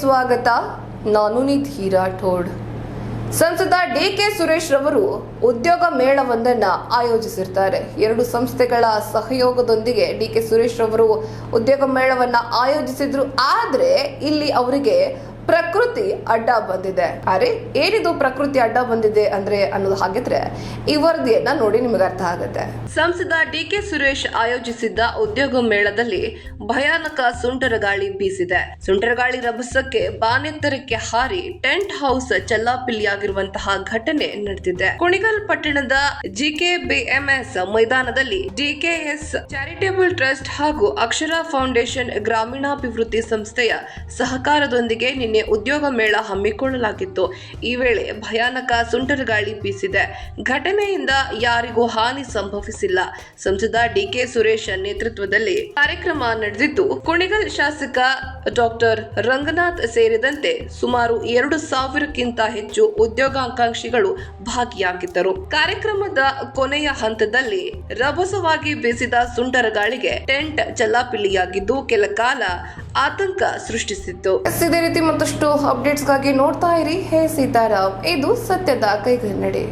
ಸ್ವಾಗತ. ನಾನು ನಿಧಿ ರಾಠೋಡ್. ಸಂಸದ ಡಿ ಕೆ ಸುರೇಶ್ ರವರು ಉದ್ಯೋಗ ಮೇಳವೊಂದನ್ನ ಆಯೋಜಿಸಿರ್ತಾರೆ. ಎರಡು ಸಂಸ್ಥೆಗಳ ಸಹಯೋಗದೊಂದಿಗೆ ಡಿ ಕೆ ಸುರೇಶ್ ರವರು ಉದ್ಯೋಗ ಮೇಳವನ್ನ ಆಯೋಜಿಸಿದ್ರು. ಆದ್ರೆ ಇಲ್ಲಿ ಅವರಿಗೆ ಪ್ರಕೃತಿ ಅಡ್ಡ ಬಂದಿದೆ. ಅರೆ, ಏನಿದು ಪ್ರಕೃತಿ ಅಡ್ಡ ಬಂದಿದೆ ಅಂದ್ರೆ ಅನ್ನೋದು ಹಾಗಿದ್ರೆ ಈ ವರದಿಯನ್ನ ನೋಡಿ ನಿಮಗೆ ಅರ್ಥ ಆಗುತ್ತೆ. ಸಂಸದ ಡಿ ಕೆ ಸುರೇಶ್ ಆಯೋಜಿಸಿದ್ದ ಉದ್ಯೋಗ ಮೇಳದಲ್ಲಿ ಭಯಾನಕ ಸುಂಟರ ಗಾಳಿ ಬೀಸಿದೆ. ಸುಂಟರ ಗಾಳಿ ರಭಸಕ್ಕೆ ಬಾನೆತ್ತರಕ್ಕೆ ಹಾರಿ ಟೆಂಟ್ ಹೌಸ್ ಚಲ್ಲಾಪಿಲ್ಲಿಯಾಗಿರುವಂತಹ ಘಟನೆ ನಡೆದಿದೆ. ಕುಣಿಗಲ್ ಪಟ್ಟಣದ ಜಿಕೆಬಿಎಂಎಸ್ ಮೈದಾನದಲ್ಲಿ ಡಿಕೆಎಸ್ ಚಾರಿಟೇಬಲ್ ಟ್ರಸ್ಟ್ ಹಾಗೂ ಅಕ್ಷರ ಫೌಂಡೇಶನ್ ಗ್ರಾಮೀಣಾಭಿವೃದ್ಧಿ ಸಂಸ್ಥೆಯ ಸಹಕಾರದೊಂದಿಗೆ ನಿನ್ನೆ ಉದ್ಯೋಗ ಮೇಳ ಹಮ್ಮಿಕೊಳ್ಳಲಾಗಿತ್ತು. ಈ ವೇಳೆ ಭಯಾನಕ ಸುಂಟರಗಾಳಿ ಬೀಸಿದೆ. ಘಟನೆಯಿಂದ ಯಾರಿಗೂ ಹಾನಿ ಸಂಭವಿಸಿಲ್ಲ. ಸಂಸದ ಡಿಕೆ ಸುರೇಶ್ ನೇತೃತ್ವದಲ್ಲಿ ಕಾರ್ಯಕ್ರಮ ನಡೆದಿದ್ದು, ಕುಣಿಗಲ್ ಶಾಸಕ ಡಾಕ್ಟರ್ ರಂಗನಾಥ್ ಸೇರಿದಂತೆ ಸುಮಾರು ಎರಡು ಸಾವಿರಕ್ಕಿಂತ ಹೆಚ್ಚು ಉದ್ಯೋಗಾಕಾಂಕ್ಷಿಗಳು ಭಾಗಿಯಾಗಿದ್ದರು. ಕಾರ್ಯಕ್ರಮದ ಕೊನೆಯ ಹಂತದಲ್ಲಿ ರಭಸವಾಗಿ ಬೀಸಿದ ಸುಂಟರ ಗಾಳಿಗೆ ಟೆಂಟ್ ಚಲ್ಲಾಪಿಲ್ಲಿಯಾಗಿದ್ದು ಕೆಲ ಕಾಲ ಆತಂಕ ಸೃಷ್ಟಿಸಿತ್ತು. ಇದೇ ರೀತಿ ಮತ್ತಷ್ಟು ಅಪ್ಡೇಟ್ಸ್ಗಾಗಿ ನೋಡ್ತಾ ಇರಿ. ಹೇ ಸೀತಾರಾಮ್ ಇದು ಸತ್ಯದ ಕೈಗನ್ನಡಿ.